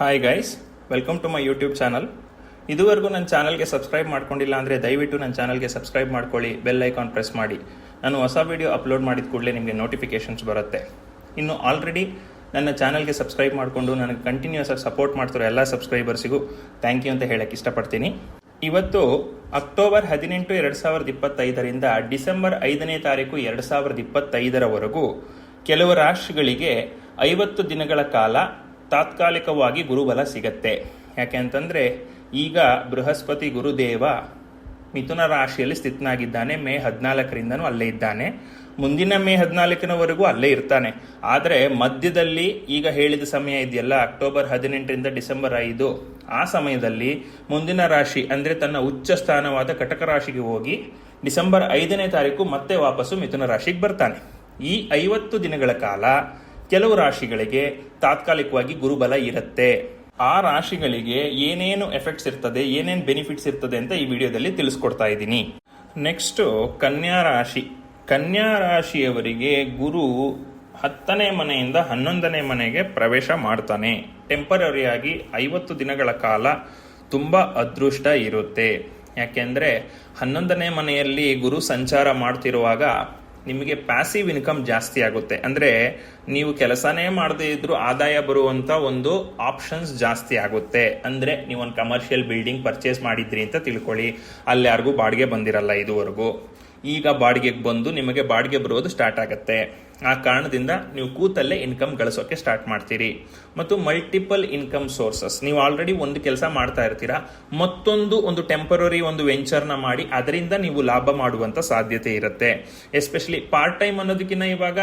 Hi guys welcome to my YouTube channel ಇದುವರೆಗೂ ನನ್ನ ಚಾನಲ್ಗೆ ಸಬ್ಸ್ಕ್ರೈಬ್ ಮಾಡ್ಕೊಂಡಿಲ್ಲ ಅಂದರೆ ದಯವಿಟ್ಟು ನನ್ನ ಚಾನಲ್ಗೆ ಸಬ್ಸ್ಕ್ರೈಬ್ ಮಾಡ್ಕೊಳ್ಳಿ ಬೆಲ್ ಐಕಾನ್ ಪ್ರೆಸ್ ಮಾಡಿ. ನಾನು ಹೊಸ ವಿಡಿಯೋ ಅಪ್ಲೋಡ್ ಮಾಡಿದ ಕೂಡಲೇ ನಿಮಗೆ ನೋಟಿಫಿಕೇಷನ್ಸ್ ಬರುತ್ತೆ. ಇನ್ನು ಆಲ್ರೆಡಿ ನನ್ನ ಚಾನಲ್ಗೆ ಸಬ್ಸ್ಕ್ರೈಬ್ ಮಾಡಿಕೊಂಡು ನನಗೆ ಕಂಟಿನ್ಯೂಸ್ ಆಗಿ ಸಪೋರ್ಟ್ ಮಾಡ್ತಿರೋ ಎಲ್ಲ ಸಬ್ಸ್ಕ್ರೈಬರ್ಸಿಗೂ ಥ್ಯಾಂಕ್ ಯು ಅಂತ ಹೇಳಕ್ಕೆ ಇಷ್ಟಪಡ್ತೀನಿ. ಇವತ್ತು ಅಕ್ಟೋಬರ್ ಹದಿನೆಂಟು ಎರಡು ಸಾವಿರದ ಇಪ್ಪತ್ತೈದರಿಂದ ಡಿಸೆಂಬರ್ ಐದನೇ ತಾರೀಕು ಎರಡು ಸಾವಿರದ ಇಪ್ಪತ್ತೈದರವರೆಗೂ ಕೆಲವು ರಾಷ್ಟ್ರಗಳಿಗೆ ಐವತ್ತು ದಿನಗಳ ಕಾಲ ತಾತ್ಕಾಲಿಕವಾಗಿ ಗುರುಬಲ ಸಿಗತ್ತೆ. ಯಾಕೆ ಅಂತಂದರೆ ಈಗ ಬೃಹಸ್ಪತಿ ಗುರುದೇವ ಮಿಥುನ ರಾಶಿಯಲ್ಲಿ ಸ್ಥಿತನಾಗಿದ್ದಾನೆ. ಮೇ ಹದಿನಾಲ್ಕರಿಂದನೂ ಅಲ್ಲೇ ಇದ್ದಾನೆ. ಮುಂದಿನ ಮೇ ಹದಿನಾಲ್ಕನವರೆಗೂ ಅಲ್ಲೇ ಇರ್ತಾನೆ. ಆದರೆ ಮಧ್ಯದಲ್ಲಿ ಈಗ ಹೇಳಿದ ಸಮಯ ಇದೆಯಲ್ಲ, ಅಕ್ಟೋಬರ್ ಹದಿನೆಂಟರಿಂದ ಡಿಸೆಂಬರ್ ಐದು. ಆ ಸಮಯದಲ್ಲಿ ಮುಂದಿನ ರಾಶಿ ಅಂದರೆ ತನ್ನ ಉಚ್ಚ ಸ್ಥಾನವಾದ ಕಟಕ ರಾಶಿಗೆ ಹೋಗಿ ಡಿಸೆಂಬರ್ ಐದನೇ ತಾರೀಕು ಮತ್ತೆ ವಾಪಸ್ಸು ಮಿಥುನ ರಾಶಿಗೆ ಬರ್ತಾನೆ. ಈ ಐವತ್ತು ದಿನಗಳ ಕಾಲ ಕೆಲವು ರಾಶಿಗಳಿಗೆ ತಾತ್ಕಾಲಿಕವಾಗಿ ಗುರುಬಲ ಇರುತ್ತೆ. ಆ ರಾಶಿಗಳಿಗೆ ಏನೇನು ಎಫೆಕ್ಟ್ಸ್ ಇರ್ತದೆ, ಏನೇನು ಬೆನಿಫಿಟ್ಸ್ ಇರ್ತದೆ ಅಂತ ಈ ವಿಡಿಯೋದಲ್ಲಿ ತಿಳಿಸ್ಕೊಡ್ತಾ ಇದ್ದೀನಿ. ನೆಕ್ಸ್ಟ್ ಕನ್ಯಾ ರಾಶಿ. ಕನ್ಯಾ ರಾಶಿಯವರಿಗೆ ಗುರು ಹತ್ತನೇ ಮನೆಯಿಂದ ಹನ್ನೊಂದನೇ ಮನೆಗೆ ಪ್ರವೇಶ ಮಾಡ್ತಾನೆ. ಟೆಂಪರರಿಯಾಗಿ ಐವತ್ತು ದಿನಗಳ ಕಾಲ ತುಂಬ ಅದೃಷ್ಟ ಇರುತ್ತೆ. ಯಾಕೆಂದ್ರೆ ಹನ್ನೊಂದನೇ ಮನೆಯಲ್ಲಿ ಗುರು ಸಂಚಾರ ಮಾಡ್ತಿರುವಾಗ ನಿಮಗೆ ಪ್ಯಾಸಿವ್ ಇನ್ಕಮ್ ಜಾಸ್ತಿ ಆಗುತ್ತೆ. ಅಂದ್ರೆ ನೀವು ಕೆಲಸನೇ ಮಾಡದೇ ಇದ್ರೂ ಆದಾಯ ಬರುವಂತ ಒಂದು ಆಪ್ಷನ್ಸ್ ಜಾಸ್ತಿ ಆಗುತ್ತೆ. ಅಂದ್ರೆ ನೀವು ಒಂದು ಕಮರ್ಷಿಯಲ್ ಬಿಲ್ಡಿಂಗ್ ಪರ್ಚೇಸ್ ಮಾಡಿದ್ರಿ ಅಂತ ತಿಳ್ಕೊಳ್ಳಿ. ಅಲ್ಲಿ ಯಾರಿಗೂ ಬಾಡಿಗೆ ಬಂದಿರಲ್ಲ ಇದುವರೆಗೂ. ಈಗ ಬಾಡಿಗೆಗೆ ಬಂದು ನಿಮಗೆ ಬಾಡಿಗೆ ಬರೋದು ಸ್ಟಾರ್ಟ್ ಆಗುತ್ತೆ. ಆ ಕಾರಣದಿಂದ ನೀವು ಕೂತಲ್ಲೇ ಇನ್ಕಮ್ ಗಳಿಸೋಕೆ ಸ್ಟಾರ್ಟ್ ಮಾಡ್ತೀರಿ. ಮತ್ತು ಮಲ್ಟಿಪಲ್ ಇನ್ಕಮ್ ಸೋರ್ಸಸ್ ನೀವು ಆಲ್ರೆಡಿ ಒಂದು ಕೆಲಸ ಮಾಡ್ತಾ ಇರ್ತೀರಾ, ಮತ್ತೊಂದು ಒಂದು ಟೆಂಪರರಿ ಒಂದು ವೆಂಚರ್ನ ಮಾಡಿ ಅದರಿಂದ ನೀವು ಲಾಭ ಮಾಡುವಂತ ಸಾಧ್ಯತೆ ಇರುತ್ತೆ. ಎಸ್ಪೆಷಲಿ ಪಾರ್ಟ್ ಟೈಮ್ ಅನ್ನೋದಕ್ಕಿಂತ ಇವಾಗ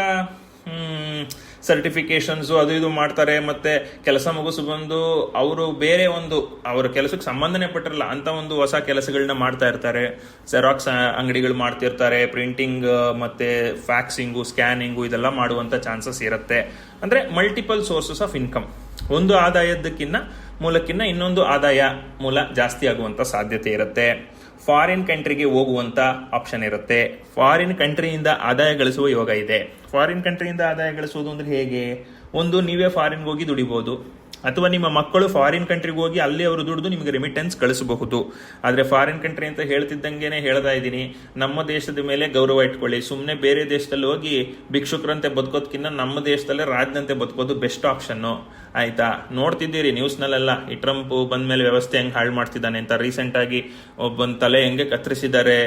ಸರ್ಟಿಫಿಕೇಶನ್ಸ್ ಅದು ಇದು ಮಾಡ್ತಾರೆ, ಮತ್ತೆ ಕೆಲಸ ಮುಗಿಸು ಬಂದು ಅವರು ಬೇರೆ ಒಂದು, ಅವರ ಕೆಲಸಕ್ಕೆ ಸಂಬಂಧನೇ ಪಟ್ಟಿರಲ್ಲ, ಅಂತ ಒಂದು ಹೊಸ ಕೆಲಸಗಳನ್ನ ಮಾಡ್ತಾ ಇರ್ತಾರೆ. ಜೆರಾಕ್ಸ್ ಅಂಗಡಿಗಳು ಮಾಡ್ತಿರ್ತಾರೆ ಪ್ರಿಂಟಿಂಗ್ ಮತ್ತೆ ಫ್ಯಾಕ್ಸಿಂಗು ಸ್ಕ್ಯಾನಿಂಗು ಇದೆಲ್ಲ ಮಾಡುವಂತ ಚಾನ್ಸಸ್ ಇರುತ್ತೆ. ಅಂದ್ರೆ ಮಲ್ಟಿಪಲ್ ಸೋರ್ಸಸ್ ಆಫ್ ಇನ್ಕಮ್ ಒಂದು ಆದಾಯದಕ್ಕಿಂತ ಮೂಲಕ್ಕಿಂತ ಇನ್ನೊಂದು ಆದಾಯ ಮೂಲ ಜಾಸ್ತಿ ಆಗುವಂತ ಸಾಧ್ಯತೆ ಇರುತ್ತೆ. ಫಾರಿನ್ ಕಂಟ್ರಿಗೆ ಹೋಗುವಂತ ಆಪ್ಷನ್ ಇರುತ್ತೆ. ಫಾರಿನ್ ಕಂಟ್ರಿಯಿಂದ ಆದಾಯ ಗಳಿಸುವ ಯೋಗ ಇದೆ. ಫಾರಿನ್ ಕಂಟ್ರಿಯಿಂದ ಆದಾಯ ಗಳಿಸುವುದು ಅಂದ್ರೆ ಹೇಗೆ? ಒಂದು ನೀವೇ ಫಾರಿನ್ಗೆ ಹೋಗಿ ದುಡಿಬಹುದು ಅಥವಾ ನಿಮ್ಮ ಮಕ್ಕಳು ಫಾರಿನ್ ಕಂಟ್ರಿಗೆ ಹೋಗಿ ಅಲ್ಲಿ ಅವರು ದುಡಿದು ನಿಮಗೆ ರೆಮಿಟೆನ್ಸ್ ಕಳಿಸಬಹುದು. ಆದರೆ ಫಾರಿನ್ ಕಂಟ್ರಿ ಅಂತ ಹೇಳ್ತಿದ್ದಂಗೆನೆ ಹೇಳ್ತಾ ಇದ್ದೀನಿ. ನಮ್ಮ ದೇಶದ ಮೇಲೆ ಗೌರವ ಇಟ್ಕೊಳ್ಳಿ. ಸುಮ್ಮನೆ ಬೇರೆ ದೇಶದಲ್ಲಿ ಹೋಗಿ ಭಿಕ್ಷುಕರಂತೆ ಬದುಕೋದ್ಕಿನ್ನ ನಮ್ಮ ದೇಶದಲ್ಲೇ ರಾಜ್ಯದಂತೆ ಬದುಕೋದು ಬೆಸ್ಟ್ ಆಪ್ಷನ್ನು ಆಯ್ತಾ? ನೋಡ್ತಿದ್ದೀರಿ ನ್ಯೂಸ್ನಲ್ಲೆಲ್ಲ ಈ ಟ್ರಂಪ್ ಬಂದ ಮೇಲೆ ವ್ಯವಸ್ಥೆ ಹೆಂಗೆ ಹಾಳು ಮಾಡ್ತಿದ್ದಾನೆ ಅಂತ ರೀಸೆಂಟ್ ಆಗಿ ಒಬ್ಬನ ತಲೆ ಹೆಂಗೆ ಕತ್ತರಿಸಿದ್ದಾರೆ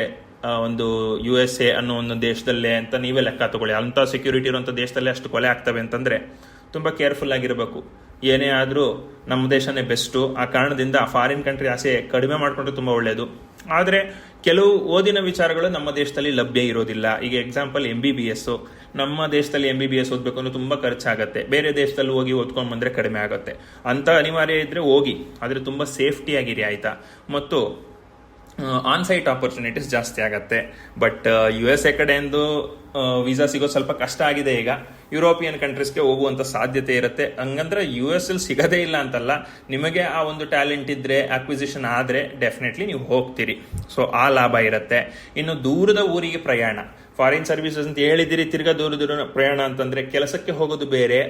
ಒಂದು ಯು ಎಸ್ ಎ ಅನ್ನೋ ಒಂದು ದೇಶದಲ್ಲೇ ಅಂತ ನೀವೇ ಲೆಕ್ಕ ತಗೊಳ್ಳಿ. ಅಂತ ಸೆಕ್ಯೂರಿಟಿ ಇರುವಂತ ದೇಶದಲ್ಲೇ ಅಷ್ಟು ಕೊಲೆ ಆಗ್ತವೆ ಅಂತಂದ್ರೆ ತುಂಬಾ ಕೇರ್ಫುಲ್ ಆಗಿರಬೇಕು. ಏನೇ ಆದರೂ ನಮ್ಮ ದೇಶನೇ ಬೆಸ್ಟು ಆ ಕಾರಣದಿಂದ ಫಾರಿನ್ ಕಂಟ್ರಿ ಆಸೆ ಕಡಿಮೆ ಮಾಡಿಕೊಂಡ್ರೆ ತುಂಬ ಒಳ್ಳೆಯದು ಆದರೆ ಕೆಲವು ಓದಿನ ವಿಚಾರಗಳು ನಮ್ಮ ದೇಶದಲ್ಲಿ ಲಭ್ಯ ಇರೋದಿಲ್ಲ. ಈಗ example M B B S ನಮ್ಮ ದೇಶದಲ್ಲಿ ಎಂ ಬಿ ಬಿ ಎಸ್ ಓದಬೇಕು ಅಂದ್ರೆ ತುಂಬ ಖರ್ಚಾಗುತ್ತೆ. ಬೇರೆ ದೇಶದಲ್ಲಿ ಹೋಗಿ ಓದ್ಕೊಂಡು ಬಂದರೆ ಕಡಿಮೆ ಆಗುತ್ತೆ. ಅಂತ ಅನಿವಾರ್ಯ ಇದ್ದರೆ ಹೋಗಿ. ಆದರೆ ತುಂಬ ಸೇಫ್ಟಿ ಆಯಿತಾ ಆಯ್ತಾ. ಮತ್ತು ಆನ್ ಸೈಟ್ ಆಪರ್ಚುನಿಟೀಸ್ ಜಾಸ್ತಿ ಆಗತ್ತೆ. ಬಟ್ ಯು ಎಸ್ ಎ ಕಡೆಯಿಂದ ವೀಸಾ ಸಿಗೋದು ಸ್ವಲ್ಪ ಕಷ್ಟ ಆಗಿದೆ ಈಗ. ಯುರೋಪಿಯನ್ ಕಂಟ್ರೀಸ್ಗೆ ಹೋಗುವಂತ ಸಾಧ್ಯತೆ ಇರುತ್ತೆ. ಹಂಗಂದ್ರೆ ಯು ಎಸ್ ಅಲ್ಲಿ ಸಿಗದೇ ಇಲ್ಲ ಅಂತಲ್ಲ, ನಿಮಗೆ ಆ ಒಂದು ಟ್ಯಾಲೆಂಟ್ ಇದ್ರೆ ಅಕ್ವಿಸಿಷನ್ ಆದರೆ ಡೆಫಿನೆಟ್ಲಿ ನೀವು ಹೋಗ್ತೀರಿ. ಸೊ ಆ ಲಾಭ ಇರುತ್ತೆ. ಇನ್ನು ದೂರದ ಊರಿಗೆ ಪ್ರಯಾಣ. ಫಾರಿನ್ ಸರ್ವಿಸಸ್ ಅಂತ ಹೇಳಿದಿರಿ, ತಿರ್ಗಾ ದೂರ ದೂರ ಪ್ರಯಾಣ ಅಂತಂದ್ರೆ ಕೆಲಸಕ್ಕೆ ಹೋಗೋದು ಬೇರೆ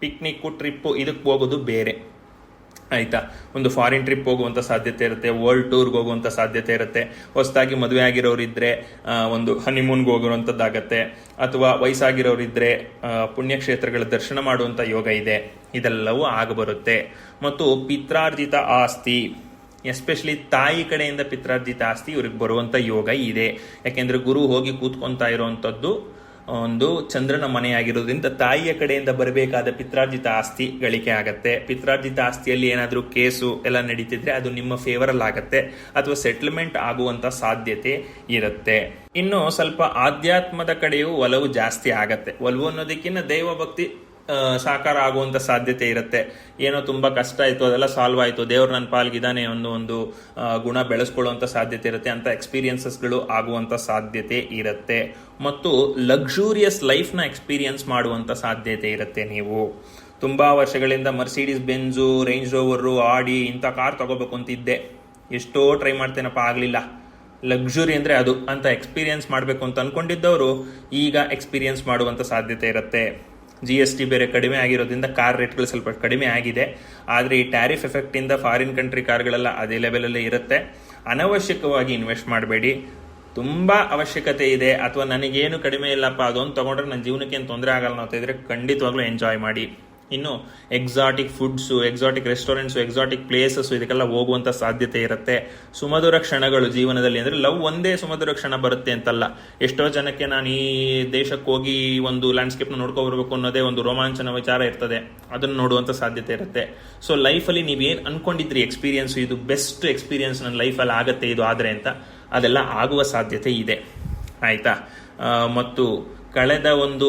ಪಿಕ್ನಿಕ್ ಟ್ರಿಪ್ ಇದಕ್ಕೆ ಹೋಗೋದು ಬೇರೆ. ಆಯ್ತಾ? ಒಂದು ಫಾರಿನ್ ಟ್ರಿಪ್ ಹೋಗುವಂತ ಸಾಧ್ಯತೆ ಇರುತ್ತೆ ವರ್ಲ್ಡ್ ಟೂರ್ಗೆ ಹೋಗುವಂತ ಸಾಧ್ಯತೆ ಇರುತ್ತೆ. ಹೊಸದಾಗಿ ಮದುವೆ ಆಗಿರೋರಿದ್ರೆ ಒಂದು ಹನಿಮೂನ್ಗೆ ಹೋಗಿರುವಂಥದ್ದಾಗತ್ತೆ ಅಥವಾ ವಯಸ್ಸಾಗಿರೋರಿದ್ರೆ ಪುಣ್ಯಕ್ಷೇತ್ರಗಳ ದರ್ಶನ ಮಾಡುವಂಥ ಯೋಗ ಇದೆ. ಇದೆಲ್ಲವೂ ಆಗಬರುತ್ತೆ. ಮತ್ತು ಪಿತ್ರಾರ್ಜಿತ ಆಸ್ತಿ ಎಸ್ಪೆಷಲಿ ತಾಯಿ ಕಡೆಯಿಂದ ಪಿತ್ರಾರ್ಜಿತ ಆಸ್ತಿ, ಇವ್ರಿಗೆ ಬರುವಂತ ಯೋಗ ಇದೆ. ಯಾಕೆಂದ್ರೆ ಗುರು ಹೋಗಿ ಕೂತ್ಕೊಂತಾ ಇರುವಂತದ್ದು ಒಂದು ಚಂದ್ರನ ಮನೆಯಾಗಿರೋದ್ರಿಂದ ತಾಯಿಯ ಕಡೆಯಿಂದ ಬರಬೇಕಾದ ಪಿತ್ರಾರ್ಜಿತ ಆಸ್ತಿ ಗಳಿಕೆ ಆಗತ್ತೆ. ಪಿತ್ರಾರ್ಜಿತ ಆಸ್ತಿಯಲ್ಲಿ ಏನಾದರೂ ಕೇಸು ಎಲ್ಲ ನಡೀತಿದ್ರೆ ಅದು ನಿಮ್ಮ ಫೇವರಲ್ ಆಗತ್ತೆ. ಅಥವಾ ಸೆಟ್ಲ್ಮೆಂಟ್ ಆಗುವಂತ ಸಾಧ್ಯತೆ ಇರುತ್ತೆ. ಇನ್ನು ಸ್ವಲ್ಪ ಆಧ್ಯಾತ್ಮದ ಕಡೆಯೂ ಒಲವು ಜಾಸ್ತಿ ಆಗತ್ತೆ. ಒಲವು ಅನ್ನೋದಕ್ಕಿಂತ ದೈವ ಭಕ್ತಿ ಸಾಕಾರ ಆಗುವಂತ ಸಾಧ್ಯತೆ ಇರುತ್ತೆ. ಏನೋ ತುಂಬಾ ಕಷ್ಟ ಆಯ್ತು, ಅದೆಲ್ಲ ಸಾಲ್ವ್ ಆಯ್ತು. ದೇವ್ರ ನನ್ನ ಪಾಲ್ಗಿದಾನೆ ಒಂದು ಒಂದು ಗುಣ ಬೆಳೆಸ್ಕೊಳ್ಳುವಂತ ಸಾಧ್ಯತೆ ಇರುತ್ತೆ. ಅಂತ ಎಕ್ಸ್ಪೀರಿಯನ್ಸಸ್ಗಳು ಆಗುವಂತ ಸಾಧ್ಯತೆ ಇರುತ್ತೆ. ಮತ್ತು ಲಕ್ಸುರಿಯಸ್ ಲೈಫ್ನ ಎಕ್ಸ್ಪೀರಿಯನ್ಸ್ ಮಾಡುವಂತ ಸಾಧ್ಯತೆ ಇರುತ್ತೆ ನೀವು. ತುಂಬಾ ವರ್ಷಗಳಿಂದ ಮರ್ಸಿಡೀಸ್ ಬೆಂಜು ರೇಂಜ್ ರೋವರು ಆಡಿ ಇಂಥ ಕಾರ್ ತಗೋಬೇಕು ಅಂತಿದ್ದೆ. ಎಷ್ಟೋ ಟ್ರೈ ಮಾಡ್ತೇನಪ್ಪ, ಆಗಲಿಲ್ಲ. ಲಕ್ಸುರಿ ಅಂದ್ರೆ ಅದು. ಅಂತ ಎಕ್ಸ್ಪೀರಿಯನ್ಸ್ ಮಾಡಬೇಕು ಅಂತ ಅಂದ್ಕೊಂಡಿದ್ದವರು ಈಗ ಎಕ್ಸ್ಪೀರಿಯನ್ಸ್ ಮಾಡುವಂತ ಸಾಧ್ಯತೆ ಇರುತ್ತೆ. ಜಿ ಎಸ್ ಟಿ ಬೇರೆ ಕಡಿಮೆ ಆಗಿರೋದ್ರಿಂದ ಕಾರ್ ರೇಟ್ಗಳು ಸ್ವಲ್ಪ ಕಡಿಮೆ ಆಗಿದೆ. ಆದರೆ ಈ ಟ್ಯಾರಿಫ್ ಎಫೆಕ್ಟಿಂದ ಫಾರಿನ್ ಕಂಟ್ರಿ ಕಾರ್ಗಳೆಲ್ಲ ಅದೇ ಲೆವೆಲಲ್ಲೇ ಇರುತ್ತೆ. ಅನವಶ್ಯಕವಾಗಿ ಇನ್ವೆಸ್ಟ್ ಮಾಡಬೇಡಿ. ತುಂಬ ಅವಶ್ಯಕತೆ ಇದೆ. ಅಥವಾ ನನಗೇನು ಕಡಿಮೆ ಇಲ್ಲಪ್ಪ, ಅದೊಂದು ತೊಗೊಂಡ್ರೆ ನನ್ನ ಜೀವನಕ್ಕೆ ಏನು ತೊಂದರೆ ಆಗಲ್ಲ ಅಂತ ಇದ್ರೆ ಖಂಡಿತವಾಗ್ಲೂ ಎಂಜಾಯ್ ಮಾಡಿ. ಇನ್ನು exotic foods exotic restaurants exotic places ಇದಕ್ಕೆಲ್ಲ ಹೋಗುವಂಥ ಸಾಧ್ಯತೆ ಇರುತ್ತೆ. ಸುಮಧುರ ಕ್ಷಣಗಳು ಜೀವನದಲ್ಲಿ ಅಂದರೆ ಲವ್ ಒಂದೇ ಸುಮಧುರ ಕ್ಷಣ ಬರುತ್ತೆ ಅಂತಲ್ಲ. ಎಷ್ಟೋ ಜನಕ್ಕೆ ನಾನು ಈ ದೇಶಕ್ಕೆ ಹೋಗಿ ಒಂದು ಲ್ಯಾಂಡ್ಸ್ಕೇಪ್ನ ನೋಡ್ಕೊಬರ್ಬೇಕು ಅನ್ನೋದೇ ಒಂದು ರೋಮಾಂಚನ ವಿಚಾರ ಇರ್ತದೆ. ಅದನ್ನು ನೋಡುವಂಥ ಸಾಧ್ಯತೆ ಇರುತ್ತೆ. ಸೊ ಲೈಫಲ್ಲಿ ನೀವೇನು ಅನ್ಕೊಂಡಿದ್ರಿ ಎಕ್ಸ್ಪೀರಿಯನ್ಸ್ ಇದು ಬೆಸ್ಟ್ ಎಕ್ಸ್ಪೀರಿಯನ್ಸ್ ನನ್ನ ಲೈಫಲ್ಲಿ ಆಗುತ್ತೆ ಇದು ಆದರೆ ಅಂತ, ಅದೆಲ್ಲ ಆಗುವ ಸಾಧ್ಯತೆ ಇದೆ. ಆಯಿತಾ? ಮತ್ತು ಕಳೆದ ಒಂದು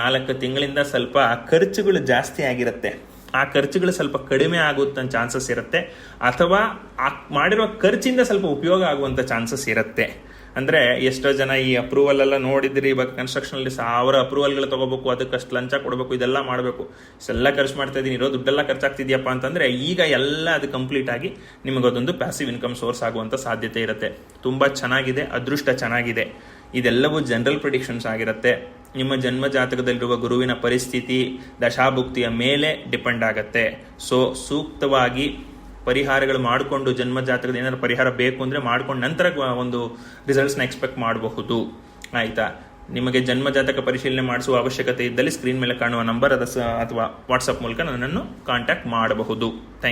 ನಾಲ್ಕು ತಿಂಗಳಿಂದ ಸ್ವಲ್ಪ ಖರ್ಚುಗಳು ಜಾಸ್ತಿ ಆಗಿರುತ್ತೆ. ಆ ಖರ್ಚುಗಳು ಸ್ವಲ್ಪ ಕಡಿಮೆ ಆಗುವಂಥ ಚಾನ್ಸಸ್ ಇರುತ್ತೆ. ಅಥವಾ ಆ ಮಾಡಿರೋ ಖರ್ಚಿಂದ ಸ್ವಲ್ಪ ಉಪಯೋಗ ಆಗುವಂಥ ಚಾನ್ಸಸ್ ಇರುತ್ತೆ. ಅಂದರೆ ಎಷ್ಟೋ ಜನ ಈ ಅಪ್ರೂವಲ್ ಎಲ್ಲ ನೋಡಿದ್ರಿ, ಇವಾಗ ಕನ್ಸ್ಟ್ರಕ್ಷನಲ್ಲಿ ಸಾವಿರ ಅಪ್ರೂವಲ್ಗಳು ತಗೋಬೇಕು ಅದಕ್ಕಷ್ಟು ಲಂಚ ಕೊಡಬೇಕು, ಇದೆಲ್ಲ ಮಾಡಬೇಕು. ಇಷ್ಟೆಲ್ಲ ಖರ್ಚು ಮಾಡ್ತಾ ಇದ್ದೀನಿ ಇರೋ ದುಡ್ಡೆಲ್ಲ ಖರ್ಚಾಗ್ತಿದ್ಯಪ್ಪ ಅಂತಂದರೆ ಈಗ ಎಲ್ಲ ಅದು ಕಂಪ್ಲೀಟ್ ಆಗಿ ನಿಮಗದೊಂದು ಪ್ಯಾಸಿವ್ ಇನ್ಕಮ್ ಸೋರ್ಸ್ ಆಗುವಂಥ ಸಾಧ್ಯತೆ ಇರುತ್ತೆ. ತುಂಬ ಚೆನ್ನಾಗಿದೆ, ಅದೃಷ್ಟ ಚೆನ್ನಾಗಿದೆ. ಇದೆಲ್ಲವೂ ಜನರಲ್ ಪ್ರಿಡಿಕ್ಷನ್ಸ್ ಆಗಿರುತ್ತೆ. ನಿಮ್ಮ ಜನ್ಮ ಜಾತಕದಲ್ಲಿರುವ ಗುರುವಿನ ಪರಿಸ್ಥಿತಿ, ದಶಾಭುಕ್ತಿಯ ಮೇಲೆ ಡಿಪೆಂಡ್ ಆಗುತ್ತೆ. ಸೊ ಸೂಕ್ತವಾಗಿ ಪರಿಹಾರಗಳು ಮಾಡಿಕೊಂಡು ಜನ್ಮ ಜಾತಕದ ಏನಾದ್ರು ಪರಿಹಾರ ಬೇಕು ಅಂದರೆ ಮಾಡ್ಕೊಂಡು ನಂತರ ಒಂದು ರಿಸಲ್ಟ್ಸ್ನ ಎಕ್ಸ್ಪೆಕ್ಟ್ ಮಾಡಬಹುದು. ಆಯಿತಾ? ನಿಮಗೆ ಜನ್ಮ ಜಾತಕ ಪರಿಶೀಲನೆ ಮಾಡಿಸುವ ಅವಶ್ಯಕತೆ ಇದ್ದಲ್ಲಿ ಸ್ಕ್ರೀನ್ ಮೇಲೆ ಕಾಣುವ ನಂಬರ್ ಅಥವಾ ವಾಟ್ಸಪ್ ಮೂಲಕ ನನ್ನನ್ನು ಕಾಂಟ್ಯಾಕ್ಟ್ ಮಾಡಬಹುದು. ಥ್ಯಾಂಕ್